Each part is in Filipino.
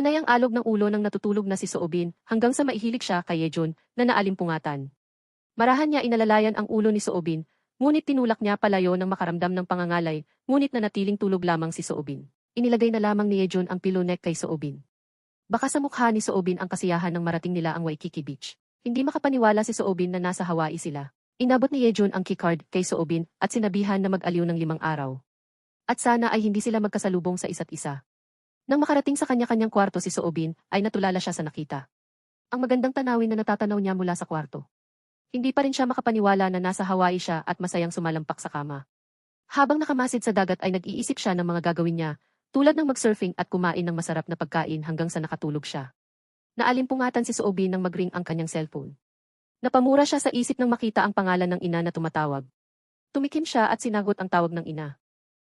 Panay ang alog ng ulo ng natutulog na si Soobin hanggang sa maihilig siya kay Yejun na naalimpungatan. Marahan niya inalalayan ang ulo ni Soobin, ngunit tinulak niya palayo ng makaramdam ng pangangalay, ngunit nanatiling tulog lamang si Soobin. Inilagay na lamang ni Yejun ang pilonek kay Soobin. Baka sa mukha ni Soobin ang kasiyahan ng marating nila ang Waikiki Beach. Hindi makapaniwala si Soobin na nasa Hawaii sila. Inabot ni Yejun ang keycard kay Soobin at sinabihan na mag-aliw ng limang araw. At sana ay hindi sila magkasalubong sa isa't isa. Nang makarating sa kanya-kanyang kwarto si Soobin, ay natulala siya sa nakita. Ang magandang tanawin na natatanaw niya mula sa kwarto. Hindi pa rin siya makapaniwala na nasa Hawaii siya at masayang sumalampak sa kama. Habang nakamasid sa dagat ay nag-iisip siya ng mga gagawin niya, tulad ng mag-surfing at kumain ng masarap na pagkain hanggang sa nakatulog siya. Naalimpungatan si Soobin nang mag-ring ang kanyang cellphone. Napamura siya sa isip nang makita ang pangalan ng ina na tumatawag. Tumikim siya at sinagot ang tawag ng ina.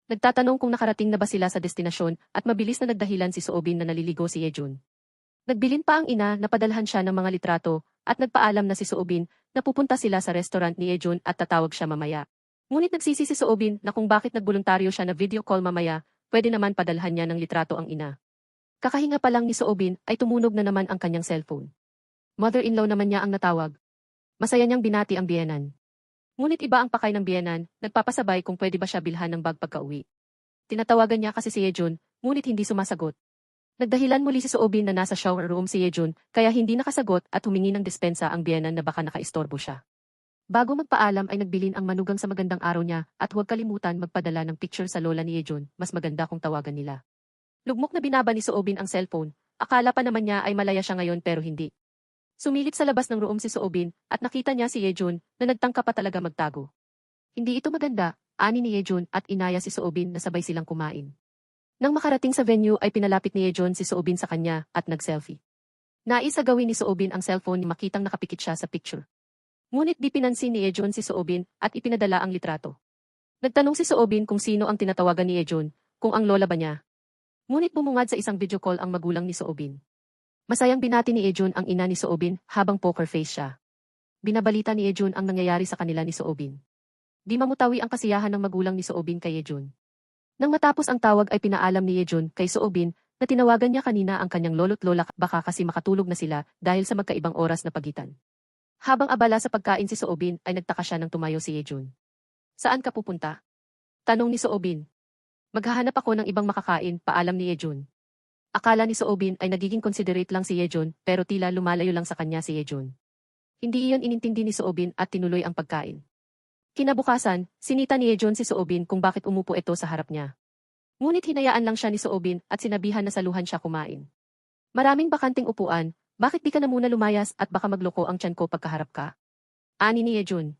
Nagtatanong kung nakarating na ba sila sa destinasyon at mabilis na nagdahilan si Soobin na naliligo si Yejun. Nagbilin pa ang ina na padalhan siya ng mga litrato at nagpaalam na si Soobin na pupunta sila sa restaurant ni Yejun at tatawag siya mamaya. Ngunit nagsisi si Soobin na kung bakit nagboluntaryo siya na video call mamaya, pwede naman padalhan niya ng litrato ang ina. Kakahinga pa lang ni Soobin ay tumunog na naman ang kanyang cellphone. Mother-in-law naman niya ang natawag. Masaya niyang binati ang biyenan. Ngunit iba ang pakay ng biyenan, nagpapasabay kung pwede ba siya bilhan ng bag pagka-uwi. Tinatawagan niya kasi si Yejun, ngunit hindi sumasagot. Nagdahilan muli si Soobin na nasa shower room si Yejun, kaya hindi nakasagot at humingi ng dispensa ang biyenan na baka nakaistorbo siya. Bago magpaalam ay nagbilin ang manugang sa magandang araw niya at huwag kalimutan magpadala ng picture sa lola ni Yejun, mas maganda kung tawagan nila. Lugmok na binaba ni Soobin ang cellphone, akala pa naman niya ay malaya siya ngayon pero hindi. Sumilip sa labas ng room si Soobin at nakita niya si Yejun na nagtangka pa talaga magtago. Hindi ito maganda, ani ni Yejun at inaya si Soobin na sabay silang kumain. Nang makarating sa venue ay pinalapit ni Yejun si Soobin sa kanya at nag-selfie. Nais gawin ni Soobin ang cellphone ni makitang nakapikit siya sa picture. Ngunit di pinansin ni Yejun si Soobin at ipinadala ang litrato. Nagtanong si Soobin kung sino ang tinatawagan ni Yejun, kung ang lola ba niya. Ngunit bumungad sa isang video call ang magulang ni Soobin. Masayang binati ni Ejun ang ina ni Soobin habang poker face siya. Binabalita ni Ejun ang nangyayari sa kanila ni Soobin. Di mamutawi ang kasiyahan ng magulang ni Soobin kay Ejun. Nang matapos ang tawag ay pinaalam ni Ejun kay Soobin na tinawagan niya kanina ang kanyang lolo't lola baka kasi makatulog na sila dahil sa magkaibang oras na pagitan. Habang abala sa pagkain si Soobin ay nagtaka siya nang tumayo si Ejun. Saan ka pupunta? Tanong ni Soobin. Maghahanap ako ng ibang makakain, paalam ni Ejun. Akala ni Soobin ay nagiging considerate lang si Yejun pero tila lumalayo lang sa kanya si Yejun. Hindi iyon inintindi ni Soobin at tinuloy ang pagkain. Kinabukasan, sinita ni Yejun si Soobin kung bakit umupo ito sa harap niya. Ngunit hinayaan lang siya ni Soobin at sinabihan na saluhan siya kumain. Maraming bakanting upuan, bakit di ka na muna lumayas at baka magloko ang tiyan ko pagkaharap ka? Ani ni Yejun.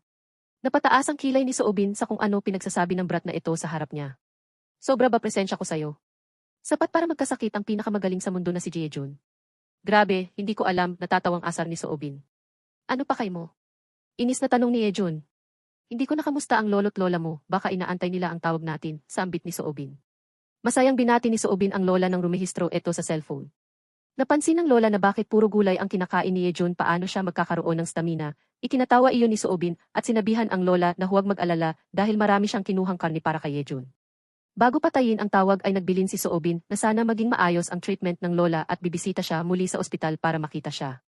Napataas ang kilay ni Soobin sa kung ano pinagsasabi ng brat na ito sa harap niya. Sobra ba presensya ko sa'yo? Sapat para magkasakit ang pinakamagaling sa mundo na si Jejun. Grabe, hindi ko alam, natatawang asar ni Soobin. Ano pa kay mo? Inis na tanong ni Ejun. Hindi ko nakamusta ang lolo't lola mo, baka inaantay nila ang tawag natin, sambit ni Soobin. Masayang binati ni Soobin ang lola nang rumehistro ito sa cellphone. Napansin ng lola na bakit puro gulay ang kinakain ni Ejun paano siya magkakaroon ng stamina, itinatawa iyon ni Soobin at sinabihan ang lola na huwag mag-alala dahil marami siyang kinuhang karni para kay Ejun. Bago patayin ang tawag ay nagbilin si Soobin na sana maging maayos ang treatment ng lola at bibisita siya muli sa ospital para makita siya.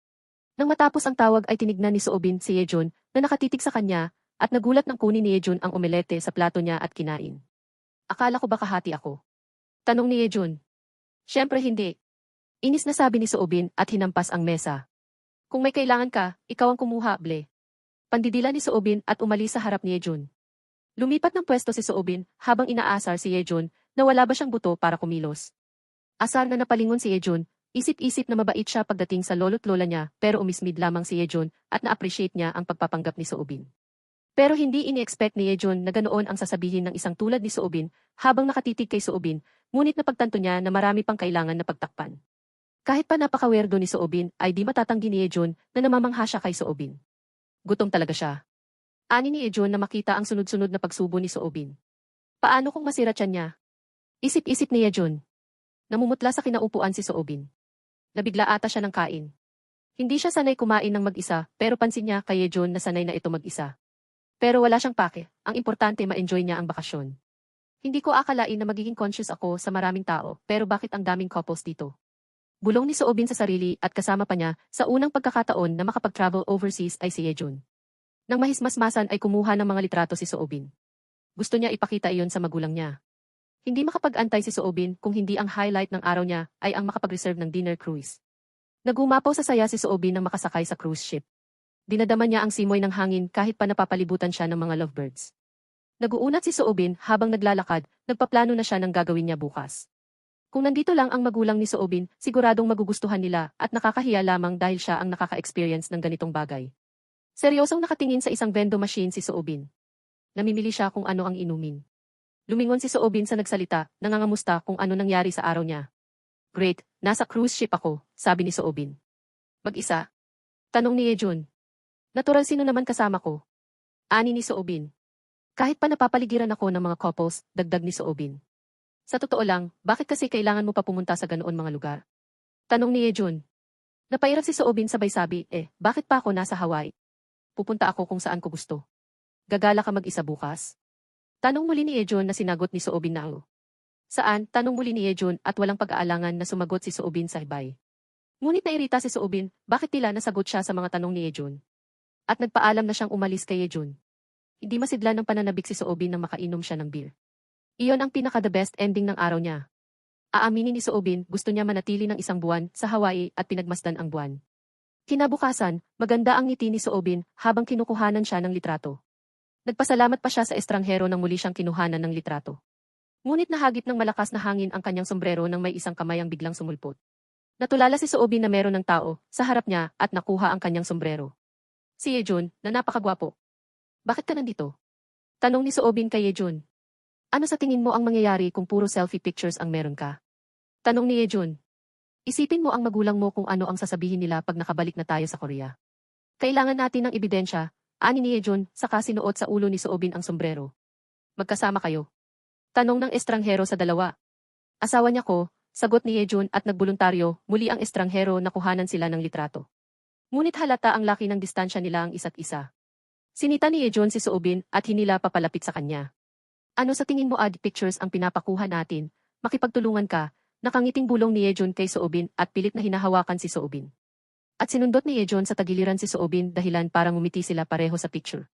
Nang matapos ang tawag ay tinignan ni Soobin si Yejun na nakatitig sa kanya at nagulat ng kunin ni Yejun ang omelete sa plato niya at kinain. Akala ko baka hati ako. Tanong ni Yejun. Siyempre hindi. Inis na sabi ni Soobin at hinampas ang mesa. Kung may kailangan ka, ikaw ang kumuha, ble. Pandidila ni Soobin at umalis sa harap ni Yejun. Lumipat ng pwesto si Soobin habang inaasar si Yejun na wala ba siyang buto para kumilos. Asar na napalingon si Yejun, isip-isip na mabait siya pagdating sa lolo't lola niya pero umismid lamang si Yejun at na-appreciate niya ang pagpapanggap ni Soobin. Pero hindi ini-expect ni Yejun na ganoon ang sasabihin ng isang tulad ni Soobin habang nakatitig kay Soobin, ngunit napagtanto niya na marami pang kailangan na pagtakpan. Kahit pa napakawerdo ni Soobin ay di matatanggi ni Yejun na namamangha siya kay Soobin. Gutom talaga siya. Ani ni Ejon na makita ang sunod-sunod na pagsubo ni Soobin. Paano kung masira tiyan niya? Isip-isip ni Ejon. Namumutla sa kinaupuan si Soobin. Nabigla ata siya ng kain. Hindi siya sanay kumain ng mag-isa, pero pansin niya kay Ejon na sanay na ito mag-isa. Pero wala siyang pake, ang importante ma-enjoy niya ang bakasyon. Hindi ko akalain na magiging conscious ako sa maraming tao, pero bakit ang daming couples dito? Bulong ni Soobin sa sarili at kasama pa niya sa unang pagkakataon na makapag-travel overseas ay si Yejun. Nang mahismasmasan ay kumuha ng mga litrato si Soobin. Gusto niya ipakita iyon sa magulang niya. Hindi makapag-antay si Soobin kung hindi ang highlight ng araw niya ay ang makapag-reserve ng dinner cruise. Nagumapaw sa saya si Soobin nang makasakay sa cruise ship. Dinadama niya ang simoy ng hangin kahit pa napapalibutan siya ng mga lovebirds. Naguunat si Soobin habang naglalakad, nagpaplano na siya ng gagawin niya bukas. Kung nandito lang ang magulang ni Soobin, siguradong magugustuhan nila at nakakahiya lamang dahil siya ang nakaka-experience ng ganitong bagay. Seryosong nakatingin sa isang vendo machine si Soobin. Namimili siya kung ano ang inumin. Lumingon si Soobin sa nagsalita, nangangamusta kung ano nangyari sa araw niya. Great, nasa cruise ship ako, sabi ni Soobin. Mag-isa? Tanong ni Yejun. Natural sino naman kasama ko? Ani ni Soobin. Kahit pa napapaligiran ako ng mga couples, dagdag ni Soobin. Sa totoo lang, bakit kasi kailangan mo pa pumunta sa ganoon mga lugar? Tanong ni Yejun. Napairap si Soobin sabay sabi, eh, bakit pa ako nasa Hawaii? Pupunta ako kung saan ko gusto. Gagala ka mag-isa bukas? Tanong muli ni Yejun na sinagot ni Soobin na. Saan? Tanong muli ni Yejun at walang pag-aalangan na sumagot si Soobin sa hibay. Ngunit nairita si Soobin, bakit tila nasagot siya sa mga tanong ni Yejun? At nagpaalam na siyang umalis kay Yejun. Hindi masidla ng pananabik si Soobin nang makainom siya ng beer. Iyon ang pinaka-the best ending ng araw niya. Aaminin ni Soobin, gusto niya manatili ng isang buwan sa Hawaii at pinagmasdan ang buwan. Kinabukasan, maganda ang ngiti ni Soobin habang kinukuhanan siya ng litrato. Nagpasalamat pa siya sa estranghero nang muli siyang kinuhanan ng litrato. Ngunit nahagip ng malakas na hangin ang kanyang sombrero nang may isang kamay ang biglang sumulpot. Natulala si Soobin na meron ng tao sa harap niya at nakuha ang kanyang sombrero. Si Yejun, na napakagwapo. Bakit ka nandito? Tanong ni Soobin kay Yejun. Ano sa tingin mo ang mangyayari kung puro selfie pictures ang meron ka? Tanong ni Yejun. Isipin mo ang magulang mo kung ano ang sasabihin nila pag nakabalik na tayo sa Korea. Kailangan natin ng ebidensya, ani ni Yejun, saka sinuot sa ulo ni Soobin ang sombrero. Magkasama kayo. Tanong ng estranghero sa dalawa. Asawa niya ko, sagot ni Yejun at nagbuluntaryo, muli ang estranghero na kuhanan sila ng litrato. Ngunit halata ang laki ng distansya nila ang isa't isa. Sinita ni Yejun si Soobin at hinila papalapit sa kanya. Ano sa tingin mo ad pictures ang pinapakuha natin? Makipagtulungan ka, nakangiting bulong ni Yejun kay Soobin at pilit na hinahawakan si Soobin. At sinundot ni Yejun sa tagiliran si Soobin dahilan para ngumiti sila pareho sa picture.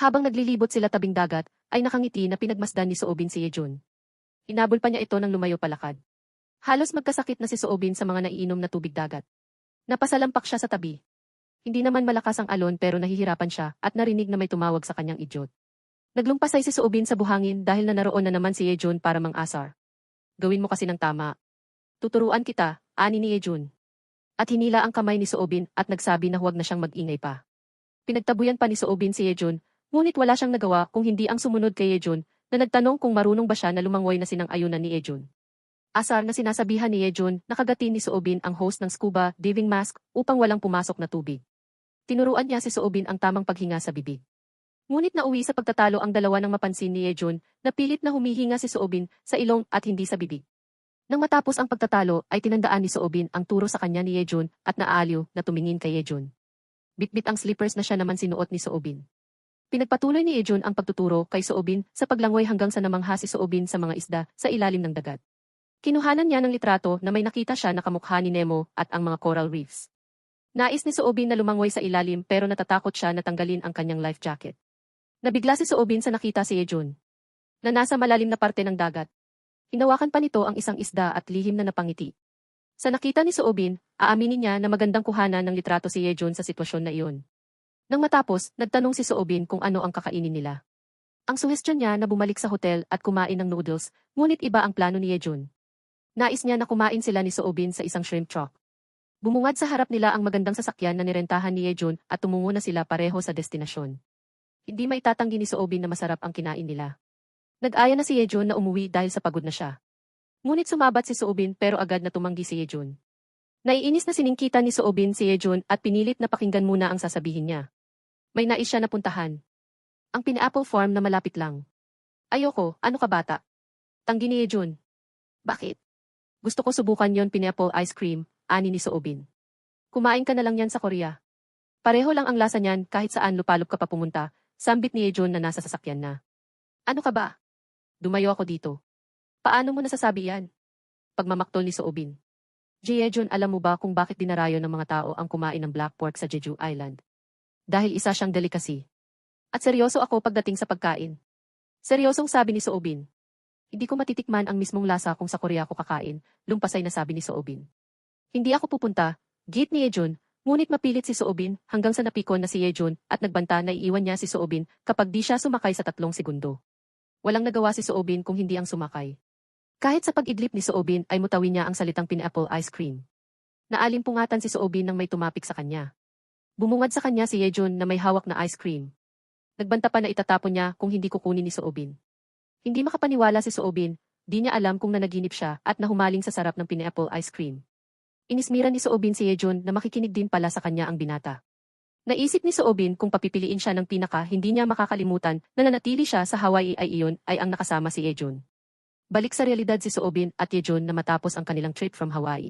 Habang naglilibot sila tabing dagat, ay nakangiti na pinagmasdan ni Soobin si Yejun. Inabol pa niya ito nang lumayo palakad. Halos magkasakit na si Soobin sa mga naiinom na tubig dagat. Napasalampak siya sa tabi. Hindi naman malakas ang alon pero nahihirapan siya at narinig na may tumawag sa kanyang idiot. Naglumpasay si Soobin sa buhangin dahil na naroon na naman si Yejun para mang-asar. Gawin mo kasi ng tama. Tuturuan kita, ani ni Yejun. At hinila ang kamay ni Soobin at nagsabi na huwag na siyang mag-ingay pa. Pinagtabuyan pa ni Soobin si Yejun, ngunit wala siyang nagawa kung hindi ang sumunod kay Yejun na nagtanong kung marunong ba siya na lumangoy na sinang ayunan ni Yejun. Asar na sinasabihan ni Yejun, nakagatin ni Soobin ang host ng scuba diving mask upang walang pumasok na tubig. Tinuruan niya si Soobin ang tamang paghinga sa bibig. Ngunit nauwi sa pagtatalo ang dalawa nang mapansin ni Yejun na pilit na humihinga si Soobin sa ilong at hindi sa bibig. Nang matapos ang pagtatalo ay tinandaan ni Soobin ang turo sa kanya ni Yejun at naaliw na tumingin kay Yejun. Bitbit ang slippers na siya naman sinuot ni Soobin. Pinagpatuloy ni Yejun ang pagtuturo kay Soobin sa paglangoy hanggang sa namangha si Soobin sa mga isda sa ilalim ng dagat. Kinuhanan niya ng litrato na may nakita siya na kamukha ni Nemo at ang mga coral reefs. Nais ni Soobin na lumangoy sa ilalim pero natatakot siya na tanggalin ang kanyang life jacket. Nabigla si Soobin sa nakita si Yejun. Na nasa malalim na parte ng dagat. Hinawakan pa nito ang isang isda at lihim na napangiti. Sa nakita ni Soobin, aaminin niya na magandang kuhanan ng litrato si Yejun sa sitwasyon na iyon. Nang matapos, nagtanong si Soobin kung ano ang kakainin nila. Ang suhestyon niya na bumalik sa hotel at kumain ng noodles, ngunit iba ang plano ni Yejun. Nais niya na kumain sila ni Soobin sa isang shrimp truck. Bumungad sa harap nila ang magandang sasakyan na nirentahan ni Yejun at tumungo na sila pareho sa destinasyon. Hindi may tatanggi ni Soobin na masarap ang kinain nila. Nag-aya na si Yejun na umuwi dahil sa pagod na siya. Ngunit sumabat si Soobin pero agad na tumanggi si Yejun. Naiinis na siningkita ni Soobin si Yejun at pinilit na pakinggan muna ang sasabihin niya. May nais siya na puntahan. Ang pina-apple farm na malapit lang. Ayoko, ano ka bata? Tanggi ni Yejun. Bakit? Gusto ko subukan yon pineapple ice cream, ani ni Soobin. Kumain ka na lang yan sa Korea. Pareho lang ang lasa niyan kahit saan lupalop ka pa pumunta, Sambit ni Ejon na nasa sasakyan na. Ano ka ba? Dumayo ako dito. Paano mo nasasabi yan? Pagmamaktol ni Soobin. Jeon, alam mo ba kung bakit dinarayo ng mga tao ang kumain ng black pork sa Jeju Island? Dahil isa siyang delicacy. At seryoso ako pagdating sa pagkain. Seryosong sabi ni Soobin. Hindi ko matitikman ang mismong lasa kung sa Korea ko kakain, lumpasay na sabi ni Soobin. Hindi ako pupunta, git ni Yejun, ngunit mapilit si Soobin hanggang sa napikon na si Yejun at nagbanta na iiwan niya si Soobin kapag di siya sumakay sa tatlong segundo. Walang nagawa si Soobin kung hindi ang sumakay. Kahit sa pag-idlip ni Soobin ay mutawin niya ang salitang pineapple ice cream. Naalimpungatan si Soobin nang may tumapik sa kanya. Bumungad sa kanya si Yejun na may hawak na ice cream. Nagbanta pa na itatapon niya kung hindi kukunin ni Soobin. Hindi makapaniwala si Soobin, di niya alam kung nanaginip siya at nahumaling sa sarap ng pineapple ice cream. Inismira ni Soobin si Yejun na makikinig din pala sa kanya ang binata. Naisip ni Soobin kung papipiliin siya ng pinaka hindi niya makakalimutan na nanatili siya sa Hawaii ay iyon ay ang nakasama si Yejun. Balik sa realidad si Soobin at Yejun na matapos ang kanilang trip from Hawaii.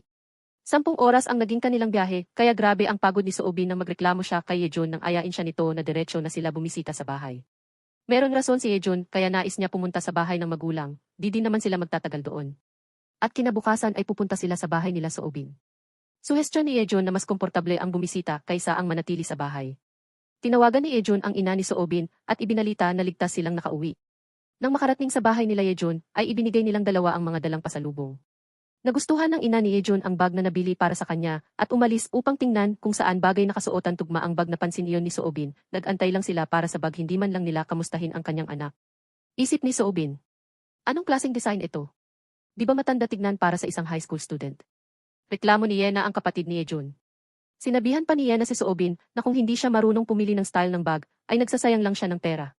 Sampung oras ang naging kanilang biyahe, kaya grabe ang pagod ni Soobin nang magreklamo siya kay Yejun nang ayain siya nito na diretsyo na sila bumisita sa bahay. Meron rason si Yejun kaya nais niya pumunta sa bahay ng magulang, di din naman sila magtatagal doon. At kinabukasan ay pupunta sila sa bahay nila Soobin. Suhestyon ni Yejun na mas komportable ang bumisita kaysa ang manatili sa bahay. Tinawagan ni Yejun ang ina ni Soobin at ibinalita na ligtas silang nakauwi. Nang makarating sa bahay nila Yejun, ay ibinigay nilang dalawa ang mga dalang pasalubong. Nagustuhan ng ina ni Yejun ang bag na nabili para sa kanya at umalis upang tingnan kung saan bagay nakasuotan tugma ang bag na pansin iyon ni Soobin. Nagantay lang sila para sa bag hindi man lang nila kamustahin ang kanyang anak. Isip ni Soobin. Anong klaseng design ito? Di ba matanda tignan para sa isang high school student? Reklamo ni Yena ang kapatid ni Yejun. Sinabihan pa ni Yena si Soobin na kung hindi siya marunong pumili ng style ng bag, ay nagsasayang lang siya ng pera.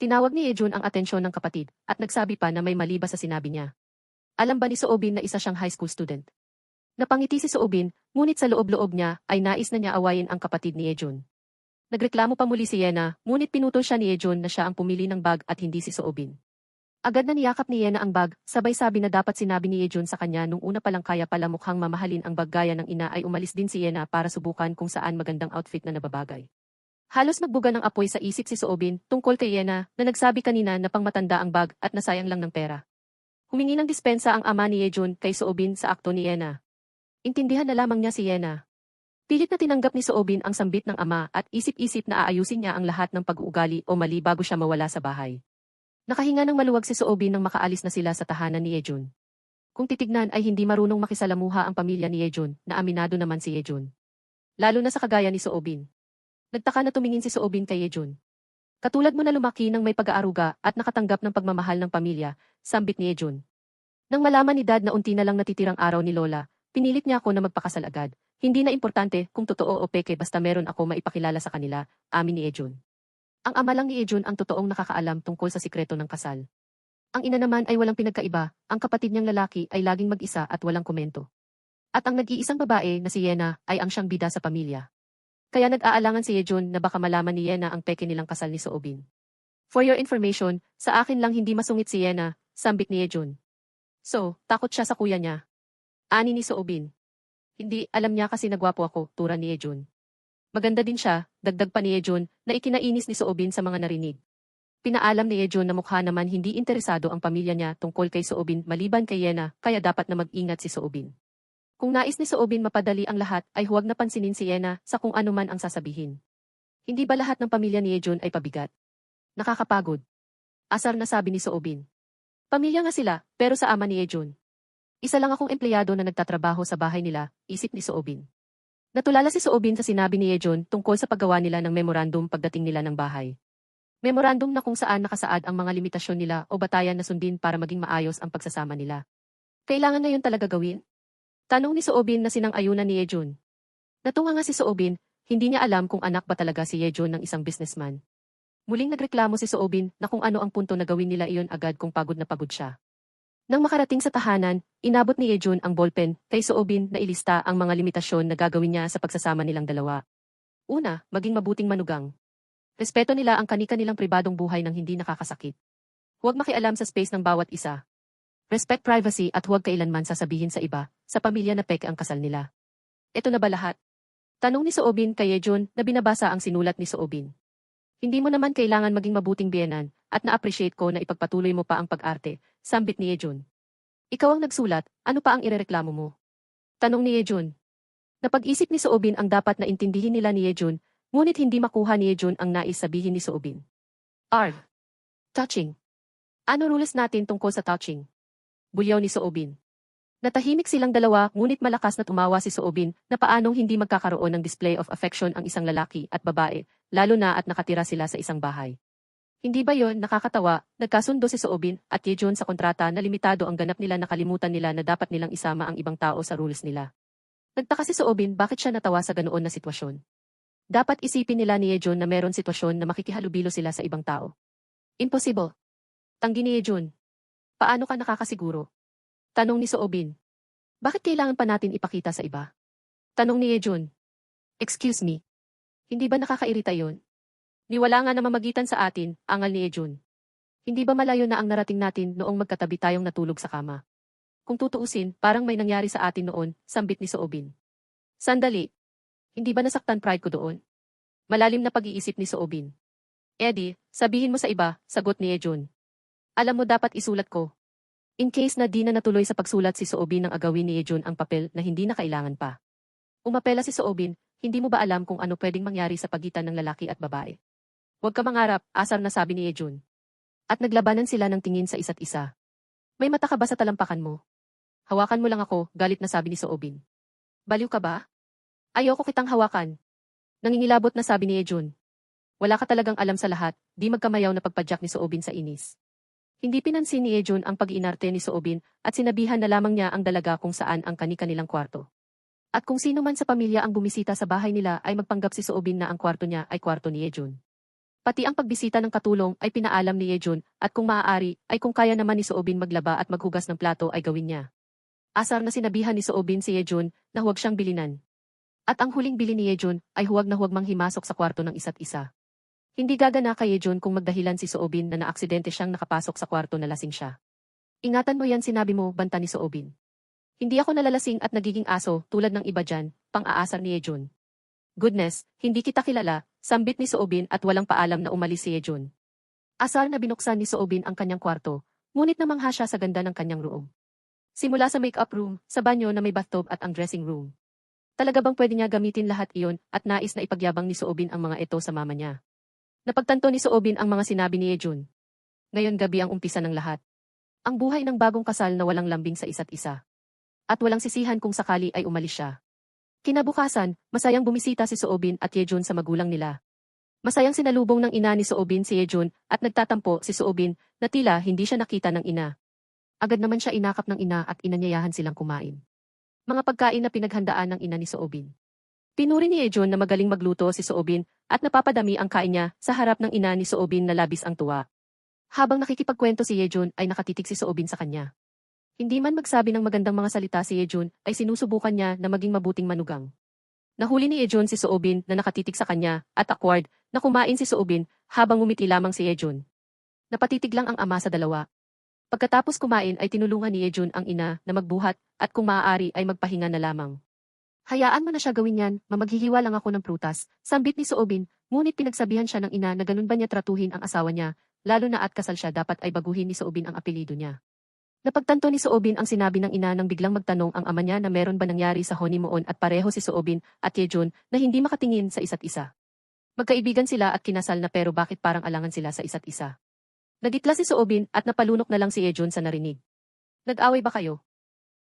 Tinawag ni Yejun ang atensyon ng kapatid at nagsabi pa na may mali ba sa sinabi niya. Alam ba ni Soobin na isa siyang high school student? Napangiti si Soobin, ngunit sa loob-loob niya ay nais na niya awayin ang kapatid ni Yejun. Nagreklamo pa muli si Yena, ngunit pinutol siya ni Yejun na siya ang pumili ng bag at hindi si Soobin. Agad na niyakap ni Yena ang bag, sabay sabi na dapat sinabi ni Yejun sa kanya nung una pa lang kaya pala mukhang mamahalin ang bag gaya ng ina ay umalis din si Yena para subukan kung saan magandang outfit na nababagay. Halos magbuga ng apoy sa isip si Soobin tungkol kay Yena na nagsabi kanina na pangmatanda ang bag at nasayang lang ng pera. Humingi ng dispensa ang ama ni Yejun kay Soobin sa akto ni Yena. Intindihan na lamang niya si Yena. Pilit na tinanggap ni Soobin ang sambit ng ama at isip-isip na aayusin niya ang lahat ng pag-uugali o mali bago siya mawala sa bahay. Nakahinga ng maluwag si Soobin nang makaalis na sila sa tahanan ni Yejun. Kung titignan ay hindi marunong makisalamuha ang pamilya ni Yejun, na aminado naman si Yejun. Lalo na sa kagaya ni Soobin. Nagtaka na tumingin si Soobin kay Yejun. Katulad mo na lumaki ng may pag-aaruga at nakatanggap ng pagmamahal ng pamilya, sambit ni Yejun. Nang malaman ni Dad na unti na lang natitirang araw ni Lola, pinilit niya ako na magpakasal agad. Hindi na importante kung totoo o peke basta meron ako maipakilala sa kanila, amin ni Ejun. Ang ama lang ni Ejun ang totoong nakakaalam tungkol sa sikreto ng kasal. Ang ina naman ay walang pinagkaiba, ang kapatid niyang lalaki ay laging mag-isa at walang komento. At ang nag-iisang babae na si Yena ay ang siyang bida sa pamilya. Kaya nag-aalangan si Yejun na baka malaman ni Yena ang peke nilang kasal ni Soobin. For your information, sa akin lang hindi masungit si Yena, sambit ni Yejun. So, takot siya sa kuya niya. Ani ni Soobin. Hindi, alam niya kasi nagwapo ako, tura ni Yejun. Maganda din siya, dagdag pa ni Yejun, na ikinainis ni Soobin sa mga narinig. Pinaalam ni Yejun na mukha naman hindi interesado ang pamilya niya tungkol kay Soobin maliban kay Yena, kaya dapat na mag-ingat si Soobin. Kung nais ni Soobin mapadali ang lahat ay huwag na pansinin si Yena sa kung ano man ang sasabihin. Hindi ba lahat ng pamilya ni Yejun ay pabigat? Nakakapagod. Asar na sabi ni Soobin. Pamilya nga sila, pero sa ama ni Yejun. Isa lang akong empleyado na nagtatrabaho sa bahay nila, isip ni Soobin. Natulala si Soobin sa sinabi ni Yejun tungkol sa paggawa nila ng memorandum pagdating nila ng bahay. Memorandum na kung saan nakasaad ang mga limitasyon nila o batayan na sundin para maging maayos ang pagsasama nila. Kailangan na yun talaga gawin? Tanong ni Soobin na sinang ayunan ni Yejun. Natunga nga si Soobin, hindi niya alam kung anak ba talaga si Yejun ng isang businessman. Muling nagreklamo si Soobin na kung ano ang punto na gawin nila iyon agad kung pagod na pagod siya. Nang makarating sa tahanan, inabot ni Yejun ang ballpen kay Soobin na ilista ang mga limitasyon na gagawin niya sa pagsasama nilang dalawa. Una, maging mabuting manugang. Respeto nila ang kani-kanilang pribadong buhay ng hindi nakakasakit. Huwag makialam sa space ng bawat isa. Respect privacy at huwag kailanman sasabihin sa iba, sa pamilya na peke ang kasal nila. Ito na ba lahat? Tanong ni Soobin kay Yejun na binabasa ang sinulat ni Soobin. Hindi mo naman kailangan maging mabuting biyenan at na-appreciate ko na ipagpatuloy mo pa ang pag-arte, sambit ni Yejun. Ikaw ang nagsulat, ano pa ang irereklamo mo? Tanong ni Yejun. Napag-isip ni Soobin ang dapat na intindihin nila ni Yejun, ngunit hindi makuha ni Yejun ang nais sabihin ni Soobin. Arg. Touching. Ano rules natin tungkol sa touching? Bulyaw ni Soobin. Natahimik silang dalawa ngunit malakas na tumawa si Soobin na paanong hindi magkakaroon ng display of affection ang isang lalaki at babae, lalo na at nakatira sila sa isang bahay. Hindi ba yon nakakatawa, nagkasundo si Soobin at Yejun sa kontrata na limitado ang ganap nila nakalimutan nila na dapat nilang isama ang ibang tao sa rules nila. Nagtaka si Soobin bakit siya natawa sa ganoon na sitwasyon. Dapat isipin nila ni Yejun na meron sitwasyon na makikihalubilo sila sa ibang tao. Impossible. Tanggi ni Yejun. Paano ka nakakasiguro? Tanong ni Soobin. Bakit kailangan pa natin ipakita sa iba? Tanong ni Yejun. Excuse me. Hindi ba nakakairita yon? Niwala nga na mamagitan sa atin, angal ni Yejun. Hindi ba malayo na ang narating natin noong magkatabi tayong natulog sa kama? Kung tutuusin, parang may nangyari sa atin noon, sambit ni Soobin. Sandali. Hindi ba nasaktan pride ko doon? Malalim na pag-iisip ni Soobin. Eddie, sabihin mo sa iba, sagot ni Yejun. Alam mo dapat isulat ko. In case na di na natuloy sa pagsulat si Soobin ng agawin ni Yejun ang papel na hindi na kailangan pa. Umapela si Soobin, hindi mo ba alam kung ano pwedeng mangyari sa pagitan ng lalaki at babae? Huwag ka mangarap, asar na sabi ni Yejun. At naglabanan sila ng tingin sa isa't isa. May mata ka ba sa talampakan mo? Hawakan mo lang ako, galit na sabi ni Soobin. Baliw ka ba? Ayoko kitang hawakan. Nangingilabot na sabi ni Yejun. Wala ka talagang alam sa lahat, di magkamayaw na pagpadyak ni Soobin sa inis. Hindi pinansin ni Yejun ang pag-inarte ni Soobin at sinabihan na lamang niya ang dalaga kung saan ang kani-kanilang kwarto. At kung sino man sa pamilya ang bumisita sa bahay nila ay magpanggap si Soobin na ang kwarto niya ay kwarto ni Yejun. Pati ang pagbisita ng katulong ay pinaalam ni Yejun at kung maaari ay kung kaya naman ni Soobin maglaba at maghugas ng plato ay gawin niya. Asar na sinabihan ni Soobin si Yejun na huwag siyang bilinan. At ang huling bili ni Yejun ay huwag na huwag manghimasok sa kwarto ng isa't isa. Hindi gagana kay Yejun kung magdahilan si Soobin na naaksidente siyang nakapasok sa kwarto na lasing siya. Ingatan mo yan sinabi mo, banta ni Soobin. Hindi ako nalalasing at nagiging aso tulad ng iba dyan, pang-aasar ni Yejun. Goodness, hindi kita kilala, sambit ni Soobin at walang paalam na umalis si Yejun. Asar na binuksan ni Soobin ang kanyang kwarto, ngunit namangha siya sa ganda ng kanyang room. Simula sa makeup room, sa banyo na may bathtub at ang dressing room. Talaga bang pwede niya gamitin lahat iyon at nais na ipagyabang ni Soobin ang mga ito sa mama niya? Napagtanto ni Soobin ang mga sinabi ni Yejun. Ngayon gabi ang umpisa ng lahat. Ang buhay ng bagong kasal na walang lambing sa isa't isa. At walang sisihan kung sakali ay umalis siya. Kinabukasan, masayang bumisita si Soobin at Yejun sa magulang nila. Masayang sinalubong ng ina ni Soobin si Yejun at nagtatampo si Soobin na tila hindi siya nakita ng ina. Agad naman siya inakap ng ina at inanyayahan silang kumain. Mga pagkain na pinaghandaan ng ina ni Soobin. Pinuri ni Yejun na magaling magluto si Soobin at napapadami ang kain niya sa harap ng ina ni Soobin na labis ang tuwa. Habang nakikipagkwento si Yejun ay nakatitig si Soobin sa kanya. Hindi man magsabi ng magandang mga salita si Yejun, ay sinusubukan niya na maging mabuting manugang. Nahuli ni Yejun si Soobin na nakatitig sa kanya, at awkward, na kumain si Soobin habang umiti lamang si Yejun. Napatitig lang ang ama sa dalawa. Pagkatapos kumain ay tinulungan ni Yejun ang ina na magbuhat at kung maaari ay magpahinga na lamang. Hayaan mo na siya gawin yan, mamaghihiwa lang ako ng prutas, sambit ni Soobin, ngunit pinagsabihan siya ng ina na ganun ba niya tratuhin ang asawa niya, lalo na at kasal siya dapat ay baguhin ni Soobin ang apelido niya. Napagtanto ni Soobin ang sinabi ng ina nang biglang magtanong ang ama niya na meron ba nangyari sa honeymoon at pareho si Soobin at Yejun na hindi makatingin sa isa't isa. Magkaibigan sila at kinasal na pero bakit parang alangan sila sa isa't isa. Nagitla si Soobin at napalunok na lang si Yejun sa narinig. Nag-away ba kayo?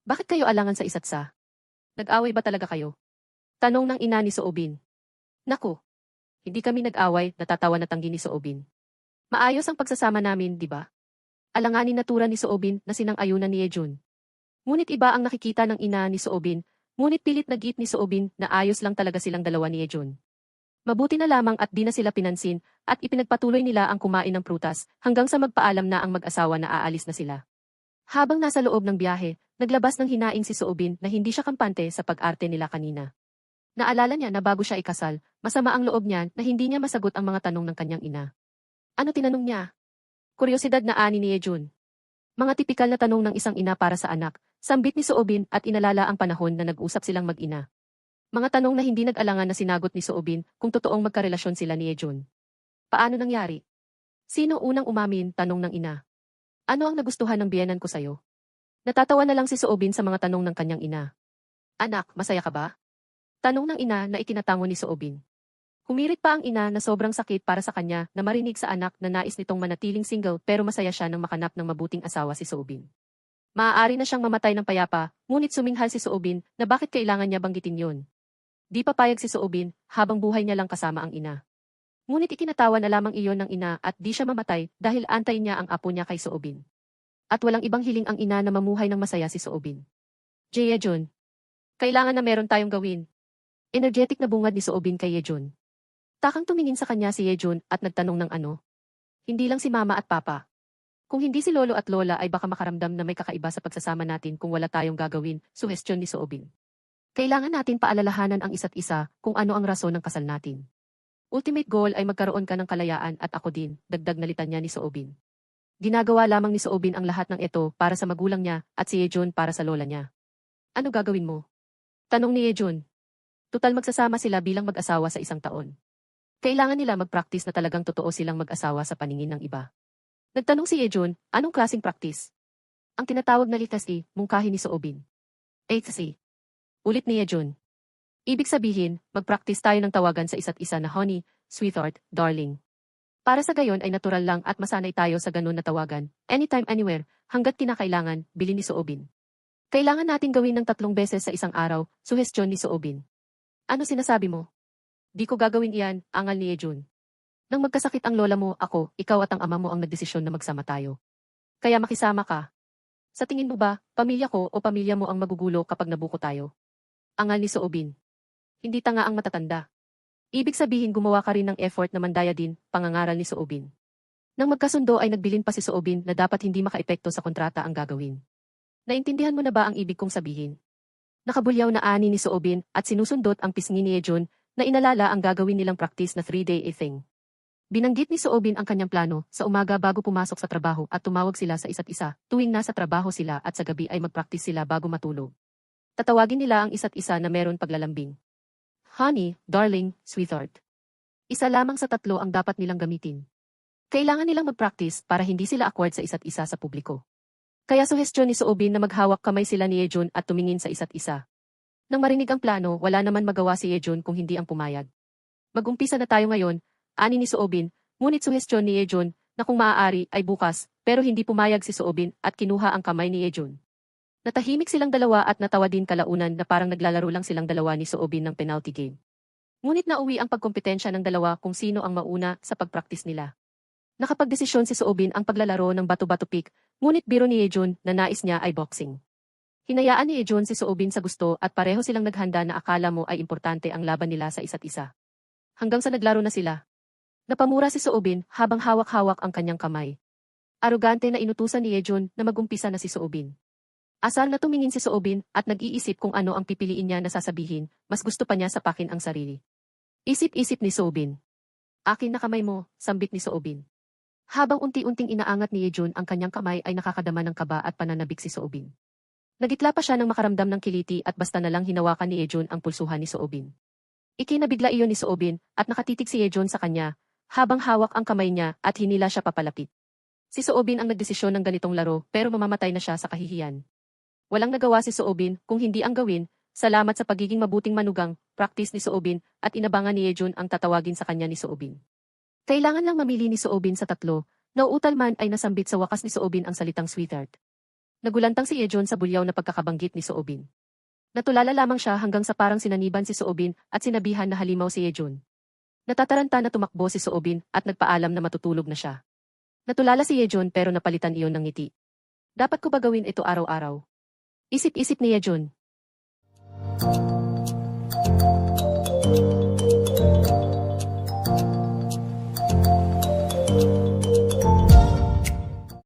Bakit kayo alangan sa isa't sa? Nag-away ba talaga kayo? Tanong ng ina ni Soobin. Naku, hindi kami nag-away, natatawa na tanggi ni Soobin. Maayos ang pagsasama namin, di ba? Alanganin natura ni Soobin na sinang-ayunan ni Yejun. Ngunit iba ang nakikita ng ina ni Soobin, ngunit pilit nagit ni Soobin na ayos lang talaga silang dalawa ni Yejun. Mabuti na lamang at di na sila pinansin at ipinagpatuloy nila ang kumain ng prutas hanggang sa magpaalam na ang mag-asawa na aalis na sila. Habang nasa loob ng biyahe, naglabas ng hinaing si Soobin na hindi siya kampante sa pag-arte nila kanina. Naalala niya na bago siya ikasal, masama ang loob niya na hindi niya masagot ang mga tanong ng kanyang ina. Ano tinanong niya? Kuryosidad na ani ni Yejun. Mga tipikal na tanong ng isang ina para sa anak, sambit ni Soobin at inalala ang panahon na nag-usap silang mag-ina. Mga tanong na hindi nag-alangan na sinagot ni Soobin kung totoong magkarelasyon sila ni Yejun. Paano nangyari? Sino unang umamin, tanong ng ina. Ano ang nagustuhan ng biyenan ko sa'yo? Natatawa na lang si Soobin sa mga tanong ng kanyang ina. Anak, masaya ka ba? Tanong ng ina na itinatango ni Soobin. Humirit pa ang ina na sobrang sakit para sa kanya na marinig sa anak na nais nitong manatiling single pero masaya siya nang makanap ng mabuting asawa si Soobin. Maaari na siyang mamatay ng payapa, ngunit suminghal si Soobin na bakit kailangan niya banggitin yon. Di papayag si Soobin habang buhay niya lang kasama ang ina. Ngunit ikinatawa na lamang iyon ng ina at di siya mamatay dahil antay niya ang apo niya kay Soobin. At walang ibang hiling ang ina na mamuhay ng masaya si Soobin. Jay Yejun. Kailangan na meron tayong gawin. Energetic na bungad ni Soobin kay Yejun. Takang tumingin sa kanya si Yejun at nagtanong ng ano. Hindi lang si mama at papa. Kung hindi si lolo at lola ay baka makaramdam na may kakaiba sa pagsasama natin kung wala tayong gagawin, suhestyon ni Soobin. Kailangan natin paalalahanan ang isa't isa kung ano ang rason ng kasal natin. Ultimate goal ay magkaroon ka ng kalayaan at ako din, dagdag na litanya ni Soobin. Ginagawa lamang ni Soobin ang lahat ng ito para sa magulang niya at si Yejun para sa lola niya. Ano gagawin mo? Tanong ni Yejun. Tutal magsasama sila bilang mag-asawa sa isang taon. Kailangan nila mag-practice na talagang totoo silang mag-asawa sa paningin ng iba. Nagtanong si Yejun, anong klaseng practice? Ang tinatawag na litasi, mungkahi ni Soobin. Kasi. Ulit ni Yejun. Ibig sabihin, mag-practice tayo ng tawagan sa isa't isa na honey, sweetheart, darling. Para sa gayon ay natural lang at masanay tayo sa ganun na tawagan, anytime anywhere, hanggat kinakailangan, bilin ni Soobin. Kailangan natin gawin ng tatlong beses sa isang araw, suhestyon ni Soobin. Ano sinasabi mo? Di ko gagawin iyan, angal ni Ejun. Nang magkasakit ang lola mo, ako, ikaw at ang ama mo ang nagdesisyon na magsama tayo. Kaya makisama ka. Sa tingin mo ba, pamilya ko o pamilya mo ang magugulo kapag nabuko tayo? Angal ni Soobin. Hindi tanga ang matatanda. Ibig sabihin gumawa ka rin ng effort na mandaya din, pangangaral ni Soobin. Nang magkasundo ay nagbilin pa si Soobin na dapat hindi makaepekto sa kontrata ang gagawin. Naintindihan mo na ba ang ibig kong sabihin? Nakabulyaw na ani ni Soobin at sinusundot ang pisngi ni Ejun na inalala ang gagawin nilang practice na three-day thing. Binanggit ni Soobin ang kanyang plano sa umaga bago pumasok sa trabaho at tumawag sila sa isa't isa tuwing nasa trabaho sila at sa gabi ay mag-practice sila bago matulog. Tatawagin nila ang isa't isa na meron paglalambing. Honey, darling, sweetheart. Isa lamang sa tatlo ang dapat nilang gamitin. Kailangan nilang mag-practice para hindi sila awkward sa isa't isa sa publiko. Kaya suhestyon ni Soobin na maghawak kamay sila ni Ejun at tumingin sa isa't isa. Nang marinig ang plano, wala naman magawa si Ejun kung hindi ang pumayag. Mag-umpisa na tayo ngayon, ani ni Soobin, ngunit suhestyon ni Ejun na kung maaari ay bukas, pero hindi pumayag si Soobin at kinuha ang kamay ni Ejun. Natahimik silang dalawa at natawa din kalaunan na parang naglalaro lang silang dalawa ni Soobin ng penalty game. Ngunit nauwi ang pagkompetensya ng dalawa kung sino ang mauna sa pagpraktis nila. Nakapagdesisyon si Soobin ang paglalaro ng bato-bato pick, ngunit biro ni Ejun na nais niya ay boxing. Hinayaan ni Ejun si Soobin sa gusto at pareho silang naghanda na akala mo ay importante ang laban nila sa isa't isa. Hanggang sa naglaro na sila. Napamura si Soobin habang hawak-hawak ang kanyang kamay. Arugante na inutusan ni Ejun na magumpisa na si Soobin. Asal na tumingin si Soobin at nag-iisip kung ano ang pipiliin niya na sasabihin, mas gusto pa niya sapakin ang sarili. Isip-isip ni Soobin. Akin na kamay mo, sambit ni Soobin. Habang unti-unting inaangat ni Yejun ang kanyang kamay ay nakakadama ng kaba at pananabik si Soobin. Nagitla pa siya ng makaramdam ng kiliti at basta na lang hinawakan ni Yejun ang pulsuhan ni Soobin. Ikinabigla iyon ni Soobin at nakatitig si Yejun sa kanya, habang hawak ang kamay niya at hinila siya papalapit. Si Soobin ang nagdesisyon ng ganitong laro pero mamamatay na siya sa kahihiyan. Walang nagawa si Soobin kung hindi ang gawin, salamat sa pagiging mabuting manugang, practice ni Soobin at inabangan ni Yejun ang tatawagin sa kanya ni Soobin. Kailangan lang mamili ni Soobin sa tatlo, nauutal man ay nasambit sa wakas ni Soobin ang salitang sweetheart. Nagulantang si Yejun sa bulyaw na pagkakabanggit ni Soobin. Natulala lamang siya hanggang sa parang sinaniban si Soobin at sinabihan na halimaw si Yejun. Natataranta na tumakbo si Soobin at nagpaalam na matutulog na siya. Natulala si Yejun pero napalitan iyon ng ngiti. Dapat ko ba gawin ito araw-araw? Isip-isip ni Yejun.